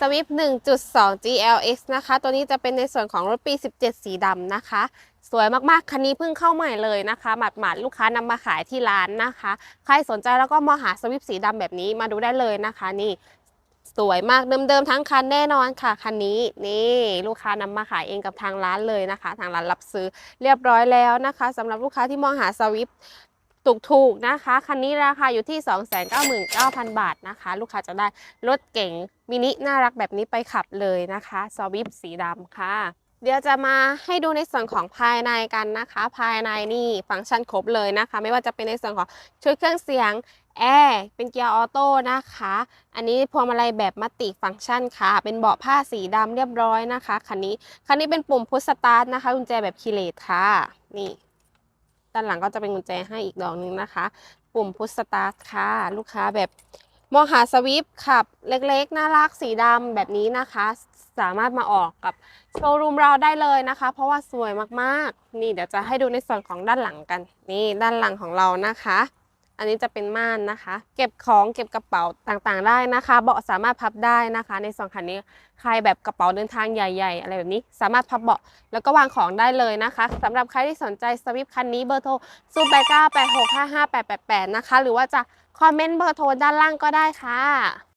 สวิฟ1.2 GLX นะคะ ตัวนี้จะเป็นในส่วนของรถปี 17 สีดำนะคะ สวยมากๆ คันนี้เพิ่งเข้าใหม่เลยนะคะ หมาดๆ ลูกค้านำมาขายที่ร้านนะคะ ใครสนใจแล้วก็มาหาสวิฟสีดำแบบนี้มาดูได้เลยนะคะ นี่สวยมากเดิมๆทั้งคันแน่นอนค่ะคันนี้นี่ลูกค้านำมาขายเองกับทางร้านเลยนะคะ ทางร้านรับซื้อเรียบร้อยแล้วนะคะสำหรับลูกค้าที่มองหาสวิฟ ถูกๆนะคะ คันนี้ราคาอยู่ที่ 299,000 บาทนะคะ ลูกค้าจะได้รถเก๋งมินิน่ารักแบบนี้ไปขับเลยนะคะสวิฟสีดำค่ะ เดี๋ยวจะมาให้ดูในส่วนของภายในกันนะคะ ภายในนี่ฟังก์ชันครบเลยนะคะ ไม่ว่าจะเป็นในส่วนของชุดเครื่องเสียงแอร์เป็นเกียร์ออโต้นะคะ อันนี้พวงมาลัยแบบมัลติฟังก์ชันค่ะ เป็นเบาะผ้าสีดำเรียบร้อยนะคะ คันนี้ คันนี้เป็นปุ่มพุชสตาร์ทนะคะกุญแจแบบคีเลตค่ะ นี่ ด้านหลังก็จะเป็นกุญแจให้อีกดอกหนึงนะคะ ปุ่มพุชสตาร์ทค่ะ ลูกค้าแบบมองหาสวิฟขับเล็กๆ น่ารักสีดำแบบนี้นะคะ สามารถมาออกกับโชว์รูมเราได้เลยนะคะ เพราะว่าสวยมากๆ นี่เดี๋ยวจะให้ดูในส่วนของด้านหลังกัน นี่ด้านหลังของเรานะคะ อันนี้จะเป็นม่านนะคะ เก็บของเก็บกระเป๋าต่างๆ ได้นะคะ เบาะสามารถพับได้นะคะ ในสองคันนี้ใครแบบกระเป๋าเดินทางใหญ่ๆ อะไรแบบนี้ สามารถพับเบาะแล้วก็วางของได้เลยนะคะสำหรับใครที่สนใจสวิฟคันนี้เบอร์โทร0 8 9 8 6 5 5 8 8 8นะคะ หรือว่าจะคอมเมนต์เบอร์โทรด้านล่างก็ได้ค่ะ